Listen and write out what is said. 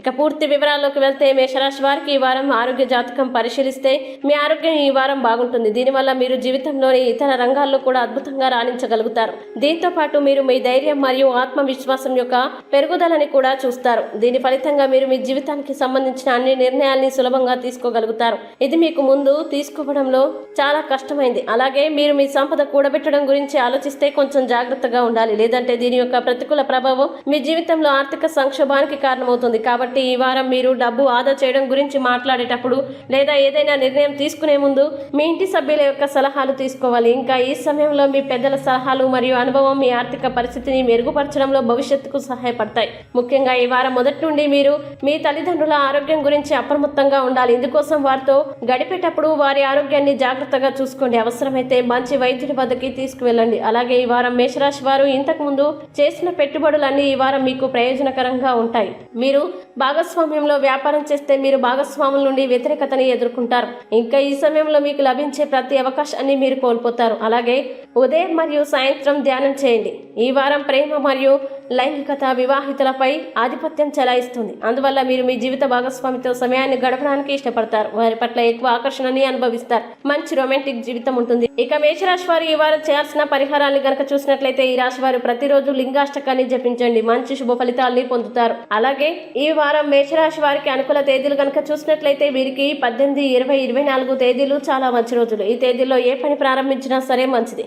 ఇక పూర్తి వివరాల్లోకి వెళ్తే మేషరాశి వారికి ఈ వారం ఆరోగ్య జాతకం పరిశీలిస్తే మీ ఆరోగ్యం ఈ వారం బాగుంటుంది. దీనివల్ల మీరు జీవితంలోని ఇతర రంగాల్లో కూడా అద్భుతంగా రాణించగలుగుతారు. దీంతో పాటు మీరు మీ ధైర్యం మరియు ఆత్మవిశ్వాసం యొక్క పెరుగుదలని కూడా చూస్తారు. దీని ఫలితంగా మీరు మీ జీవితానికి సంబంధించిన అన్ని నిర్ణయాల్ని సులభంగా తీసుకోగలుగుతారు. ఇది మీకు ముందు తీసుకోవడంలో చాలా కష్టమైంది. అలాగే మీరు మీ సంపద కూడబెట్టడం గురించి ఆలోచిస్తే కొంచెం జాగ్రత్తగా ఉండాలి. లేదంటే దీని యొక్క ప్రతికూల ప్రభావం మీ జీవితంలో ఆర్థిక సంక్షోభానికి కారణమవుతుంది. కాబట్టి కాబట్టి ఈ వారం మీరు డబ్బు ఆదా చేయడం గురించి మాట్లాడేటప్పుడు లేదా ఏదైనా నిర్ణయం తీసుకునే ముందు మీ ఇంటి సభ్యుల యొక్క సలహాలు తీసుకోవాలి. ఇంకా ఈ సమయంలో మీ పెద్దల సలహాలు మరియు అనుభవం మీ ఆర్థిక పరిస్థితిని మెరుగుపరచడంలో భవిష్యత్తుకు సహాయపడతాయి. ముఖ్యంగా ఈ వారం మొదటి నుండి మీరు మీ తల్లిదండ్రుల ఆరోగ్యం గురించి అప్రమత్తంగా ఉండాలి. ఇందుకోసం వారితో గడిపేటప్పుడు వారి ఆరోగ్యాన్ని జాగ్రత్తగా చూసుకోండి. అవసరమైతే మంచి వైద్యుడి వద్దకి తీసుకువెళ్ళండి. అలాగే ఈ వారం మేషరాశి వారు ఇంతకు ముందు చేసిన పెట్టుబడులన్నీ ఈ వారం మీకు ప్రయోజనకరంగా ఉంటాయి. మీరు భాగస్వామ్యంలో వ్యాపారం చేస్తే మీరు భాగస్వాముల నుండి వ్యతిరేకతని ఎదుర్కొంటారు. ఇంకా ఈ సమయంలో మీకు లభించే ప్రతి అవకాశాన్ని మీరు కోల్పోతారు. అలాగే ఉదయం మరియు సాయంత్రం ధ్యానం చేయండి. ఈ వారం ప్రేమ మరియు లైంగికత వివాహితులపై ఆధిపత్యం చెలాయిస్తుంది. అందువల్ల మీరు మీ జీవిత భాగస్వామితో సమయాన్ని గడపడానికి ఇష్టపడతారు. వారి పట్ల ఎక్కువ ఆకర్షణని అనుభవిస్తారు. మంచి రొమాంటిక్ జీవితం ఉంటుంది. ఇక మేషరాశి వారు ఈ వారం చేయాల్సిన పరిహారాన్ని గనక చూసినట్లయితే ఈ రాశి వారు ప్రతిరోజు లింగాష్టకాన్ని జపించండి. మంచి శుభ ఫలితాల్ని పొందుతారు. అలాగే ఈ వారం మేషరాశి వారికి అనుకూల తేదీలు గనక చూసినట్లయితే వీరికి పద్దెనిమిది ఇరవై ఇరవై నాలుగు తేదీలు చాలా మంచి రోజులు. ఈ తేదీల్లో ఏ పని ప్రారంభించినా సరే మంచిది.